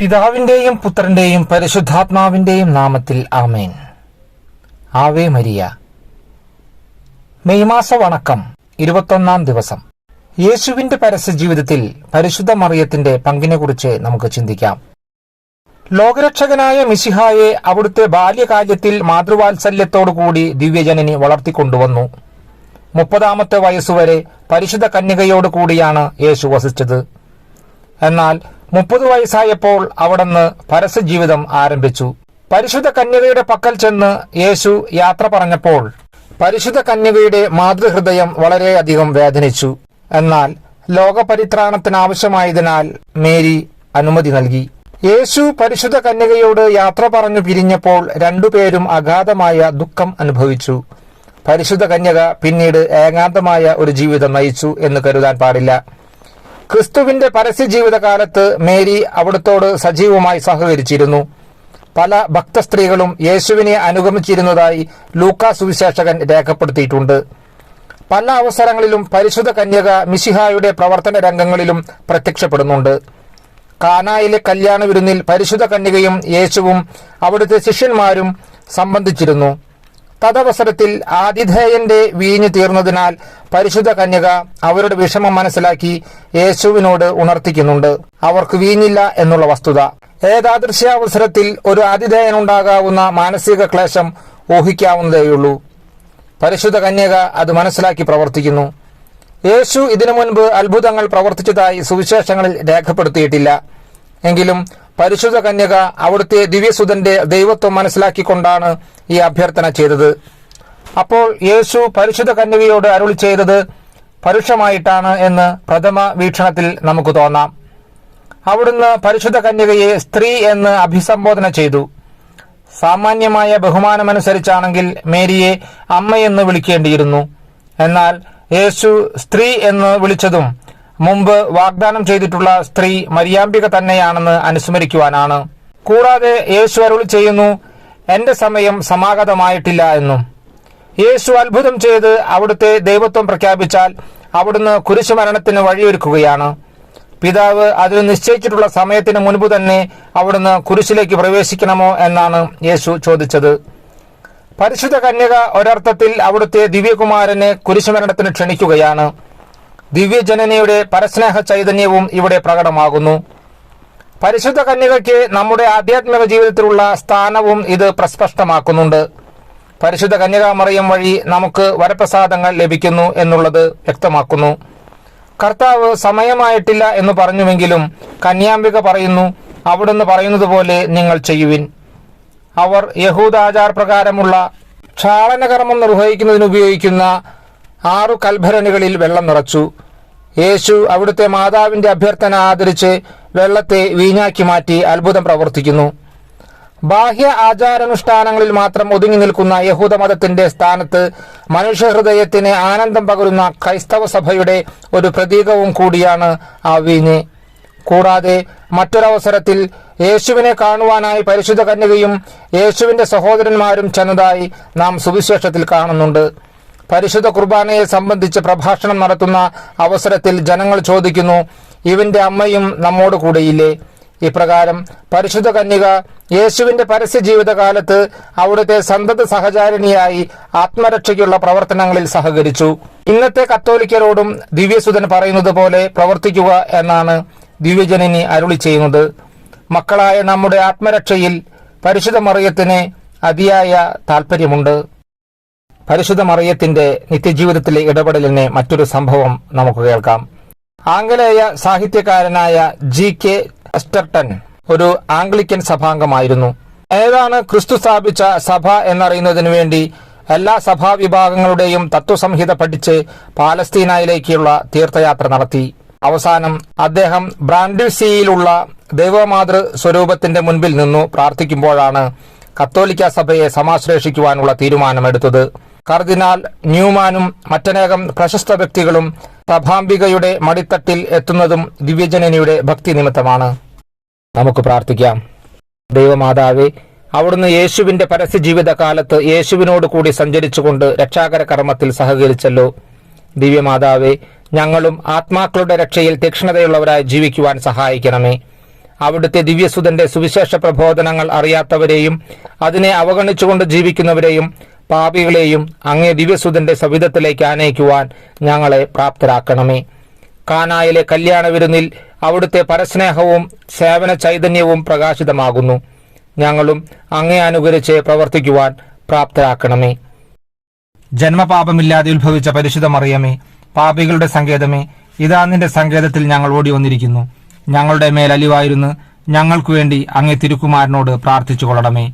പിതാവിന്റെയും പുത്രന്റെയും പരിശുദ്ധാത്മാവിന്റെയും നാമത്തിൽ ആമേൻ. Ave Maria. മെയ് മാസ വണക്കം ഇരുപത്തൊന്നാം ദിവസം. യേശുവിന്റെ പരസ്യ ജീവിതത്തിൽ പരിശുദ്ധ മറിയത്തിന്റെ പങ്കിനെക്കുറിച്ച് നമുക്ക് ചിന്തിക്കാം. ലോകരക്ഷകനായ മിശിഹായെ അവിടുത്തെ ബാല്യകാര്യത്തിൽ മാതൃവാത്സല്യത്തോടുകൂടി ദിവ്യജനനി വളർത്തിക്കൊണ്ടുവന്നു. മുപ്പതാമത്തെ വയസ്സുവരെ പരിശുദ്ധ കന്യകയോട് കൂടിയാണ് യേശു വസിച്ചത്. എന്നാൽ മുപ്പത് വയസ്സായപ്പോൾ അവിടുന്ന് പരസ്യജീവിതം ആരംഭിച്ചു. പരിശുദ്ധ കന്യകയുടെ പക്കൽ ചെന്ന് യേശു യാത്ര പറഞ്ഞപ്പോൾ പരിശുദ്ധ കന്യകയുടെ മാതൃഹൃദയം വളരെയധികം വേദനിച്ചു. എന്നാൽ ലോകപരിത്രാണത്തിനാവശ്യമായതിനാൽ മേരി അനുമതി നൽകി. യേശു പരിശുദ്ധ കന്യകയോട് യാത്ര പറഞ്ഞു പിരിഞ്ഞപ്പോൾ രണ്ടുപേരും അഗാധമായ ദുഃഖം അനുഭവിച്ചു. പരിശുദ്ധ കന്യക പിന്നീട് ഏകാന്തമായ ഒരു ജീവിതം നയിച്ചു എന്ന് കരുതാൻ പാടില്ല. ക്രിസ്തുവിന്റെ പരസ്യ ജീവിതകാലത്ത് മേരി അവിടുത്തോട് സജീവമായി സഹകരിച്ചിരുന്നു. പല ഭക്തസ്ത്രീകളും യേശുവിനെ അനുഗമിച്ചിരുന്നതായി ലൂക്കാ സുവിശേഷകൻ രേഖപ്പെടുത്തിയിട്ടുണ്ട്. പല അവസരങ്ങളിലും പരിശുദ്ധ കന്യക മിശിഹായുടെ പ്രവർത്തന രംഗങ്ങളിലും പ്രത്യക്ഷപ്പെടുന്നുണ്ട്. കാനായിലെ കല്യാണ വിരുന്നിൽ പരിശുദ്ധ കന്യകയും യേശുവും അവിടുത്തെ ശിഷ്യന്മാരും സംബന്ധിച്ചിരുന്നു. തദവസരത്തിൽ ആതിഥേയന്റെ വീഞ്ഞു തീർന്നതിനാൽ പരിശുദ്ധ കന്യക അവരുടെ വിഷമം മനസ്സിലാക്കി യേശുവിനോട് ഉണർത്തിക്കുന്നുണ്ട്. അവർക്ക് വീഞ്ഞില്ല എന്നുള്ള വസ്തുത. ഏതാദൃശ്യാവസരത്തിൽ ഒരു ആതിഥേയനുണ്ടാകാവുന്ന മാനസിക ക്ലേശം ഊഹിക്കാവുന്നതേയുള്ളൂ. പരിശുദ്ധ കന്യക അത് മനസ്സിലാക്കി പ്രവർത്തിക്കുന്നു. യേശു ഇതിനു മുൻപ് അത്ഭുതങ്ങൾ പ്രവർത്തിച്ചതായി സുവിശേഷങ്ങളിൽ രേഖപ്പെടുത്തിയിട്ടില്ല. എങ്കിലും പരിശുദ്ധ കന്യക അവിടുത്തെ ദിവ്യസുതന്റെ ദൈവത്വം മനസ്സിലാക്കിക്കൊണ്ടാണ് ഈ അഭ്യർത്ഥന ചെയ്തത്. അപ്പോൾ യേശു പരിശുദ്ധ കന്യകയോട് അരുളി ചെയ്തത് പരുഷമായിട്ടാണ് എന്ന് പ്രഥമ വീക്ഷണത്തിൽ നമുക്ക് തോന്നാം. അവിടുന്ന് പരിശുദ്ധ കന്യകയെ സ്ത്രീ എന്ന് അഭിസംബോധന ചെയ്തു. സാമാന്യമായ ബഹുമാനമനുസരിച്ചാണെങ്കിൽ മേരിയെ അമ്മയെന്ന് വിളിക്കേണ്ടിയിരുന്നു. എന്നാൽ യേശു സ്ത്രീ എന്ന് വിളിച്ചതും മുമ്പ് വാഗ്ദാനം ചെയ്തിട്ടുള്ള സ്ത്രീ മരിയാമ്പിക തന്നെയാണെന്ന് അനുസ്മരിക്കുവാനാണ്. കൂടാതെ യേശു അരുൾ ചെയ്യുന്നു എന്റെ സമയം സമാഗതമായിട്ടില്ല എന്നും. യേശു അത്ഭുതം ചെയ്ത് അവിടുത്തെ ദൈവത്വം പ്രഖ്യാപിച്ചാൽ അവിടുന്ന് കുരിശുമരണത്തിന് വഴിയൊരുക്കുകയാണ്. പിതാവ് അതിന് നിശ്ചയിച്ചിട്ടുള്ള സമയത്തിന് മുൻപ് തന്നെ അവിടുന്ന് കുരിശിലേക്ക് പ്രവേശിക്കണമോ എന്നാണ് യേശു ചോദിച്ചത്. പരിശുദ്ധ കന്യക ഒരർത്ഥത്തിൽ അവിടുത്തെ ദിവ്യകുമാരനെ കുരിശുമരണത്തിന് ക്ഷണിക്കുകയാണ്. ദിവ്യജനനയുടെ പരസ്നേഹ ചൈതന്യവും ഇവിടെ പ്രകടമാകുന്നു. പരിശുദ്ധ കന്യകയ്ക്ക് നമ്മുടെ ആധ്യാത്മിക ജീവിതത്തിലുള്ള സ്ഥാനവും ഇത് പ്രസ്പഷ്ടമാക്കുന്നുണ്ട്. പരിശുദ്ധ കന്യകാമറിയം വഴി നമുക്ക് വരപ്രസാദങ്ങൾ ലഭിക്കുന്നു എന്നുള്ളത് വ്യക്തമാക്കുന്നു. കർത്താവ് സമയമായിട്ടില്ല എന്ന് പറഞ്ഞുവെങ്കിലും കന്യാംബിക പറയുന്നു അവിടുന്ന് പറയുന്നത് പോലെ നിങ്ങൾ ചെയ്യുവിൻ. അവർ യഹൂദാചാർ പ്രകാരമുള്ള ക്ഷാളനകർമ്മം നിർവഹിക്കുന്നതിന് ഉപയോഗിക്കുന്ന ആറു കൽഭരണികളിൽ വെള്ളം നിറച്ചു. യേശു അവിടുത്തെ മാതാവിന്റെ അഭ്യർത്ഥന ആദരിച്ച് വെള്ളത്തെ വീഞ്ഞാക്കി മാറ്റി അത്ഭുതം പ്രവർത്തിക്കുന്നു. ബാഹ്യ ആചാരാനുഷ്ഠാനങ്ങളിൽ മാത്രം ഒതുങ്ങി നിൽക്കുന്ന യഹൂദമതത്തിന്റെ സ്ഥാനത്ത് മനുഷ്യഹൃദയത്തിന് ആനന്ദം പകരുന്ന ക്രൈസ്തവ സഭയുടെ ഒരു പ്രതീകവും കൂടിയാണ് ആ വീഞ്ഞ്. കൂടാതെ മറ്റൊരവസരത്തിൽ യേശുവിനെ കാണുവാനായി പരിശുദ്ധ കന്യകയും യേശുവിന്റെ സഹോദരന്മാരും ചെന്നതായി നാം സുവിശേഷത്തിൽ കാണുന്നുണ്ട്. പരിശുദ്ധ കുർബാനയെ സംബന്ധിച്ച് പ്രഭാഷണം നടത്തുന്ന അവസരത്തിൽ ജനങ്ങൾ ചോദിക്കുന്നു ഇവന്റെ അമ്മയും നമ്മോട് കൂടെയില്ലേ? ഇപ്രകാരം പരിശുദ്ധ കന്യക യേശുവിന്റെ പരസ്യ ജീവിതകാലത്ത് അവിടുത്തെ സന്തത സഹചാരിണിയായി ആത്മരക്ഷയ്ക്കുള്ള പ്രവർത്തനങ്ങളിൽ സഹകരിച്ചു. ഇന്നത്തെ കത്തോലിക്കരോടും ദിവ്യസുതൻ പറയുന്നത് പോലെ പ്രവർത്തിക്കുക എന്നാണ് ദിവ്യജനനി അരുളി ചെയ്യുന്നത്. മക്കളായ നമ്മുടെ ആത്മരക്ഷയിൽ പരിശുദ്ധ മറിയത്തിന് അതിയായ താൽപ്പര്യമുണ്ട്. പരിശുദ്ധ മറിയത്തിന്റെ നിത്യജീവിതത്തിലെ ഇടപെടലിനെ മറ്റൊരു സംഭവം നമുക്ക് കേൾക്കാം. ആംഗലേയ സാഹിത്യകാരനായ ജി കെ എസ്റ്റർട്ടൻ ഒരു ആംഗ്ലിക്കൻ സഭാംഗമായിരുന്നു. ഏതാണ് ക്രിസ്തു സ്ഥാപിച്ച സഭ എന്നറിയുന്നതിനു വേണ്ടി എല്ലാ സഭാവിഭാഗങ്ങളുടെയും തത്വസംഹിത പഠിച്ച് പാലസ്തീനയിലേക്കുള്ള തീർത്ഥയാത്ര നടത്തി. അവസാനം അദ്ദേഹം ബ്രാൻഡിസിയിലുള്ള ദൈവമാതൃ സ്വരൂപത്തിന്റെ മുൻപിൽ നിന്നു പ്രാർത്ഥിക്കുമ്പോഴാണ് കത്തോലിക്ക സഭയെ സമാശ്രേഷിക്കുവാനുള്ള തീരുമാനമെടുത്തത്. കർദിനാൾ ന്യൂമാനും മറ്റനേകം പ്രശസ്ത വ്യക്തികളും പ്രഭാംബികയുടെ മടിത്തട്ടിൽ എത്തുന്നതും ദിവ്യജനനിയുടെ ഭക്തി നിമിത്തമാണ്. നമുക്ക് പ്രാർത്ഥിക്കാം. ദൈവമാതാവേ അവിടുന്ന് യേശുവിന്റെ പരസ്യ ജീവിതകാലത്ത് യേശുവിനോട് കൂടി സഞ്ചരിച്ചുകൊണ്ട് രക്ഷാകര കർമ്മത്തിൽ സഹകരിച്ചല്ലോ. ദിവ്യമാതാവേ ഞങ്ങളും ആത്മാക്കളുടെ രക്ഷയിൽ തീക്ഷ്ണതയുള്ളവരായി ജീവിക്കുവാൻ സഹായിക്കണമേ. അവിടുത്തെ ദിവ്യസുതന്റെ സുവിശേഷ പ്രബോധനങ്ങൾ അറിയാത്തവരെയും അതിനെ അവഗണിച്ചുകൊണ്ട് ജീവിക്കുന്നവരെയും പാപികളെയും അങ്ങേ ദിവ്യസുതന്റെ സവിധത്തിലേക്ക് ആനയിക്കുവാൻ ഞങ്ങളെ പ്രാപ്തരാക്കണമേ. കാനായിലെ കല്യാണ വിരുന്നിൽ അവിടുത്തെ പരസ്നേഹവും സേവന ചൈതന്യവും പ്രകാശിതമാകുന്നു. ഞങ്ങളും അങ്ങേ അനുകരിച്ച് പ്രവർത്തിക്കുവാൻ പ്രാപ്തരാക്കണമേ. ജന്മപാപമില്ലാതെ ഉത്ഭവിച്ച പരിശുദ്ധ മറിയമേ പാപികളുടെ സങ്കേതമേ ഇതാ നിന്റെ സങ്കേതത്തിൽ ഞങ്ങൾ ഓടി വന്നിരിക്കുന്നു ഞങ്ങളുടെ മേൽ അലിവായിരുന്നു ഞങ്ങൾക്കു വേണ്ടി അങ്ങേ തിരുക്കുമാരനോട് പ്രാർത്ഥിച്ചു കൊള്ളണമേ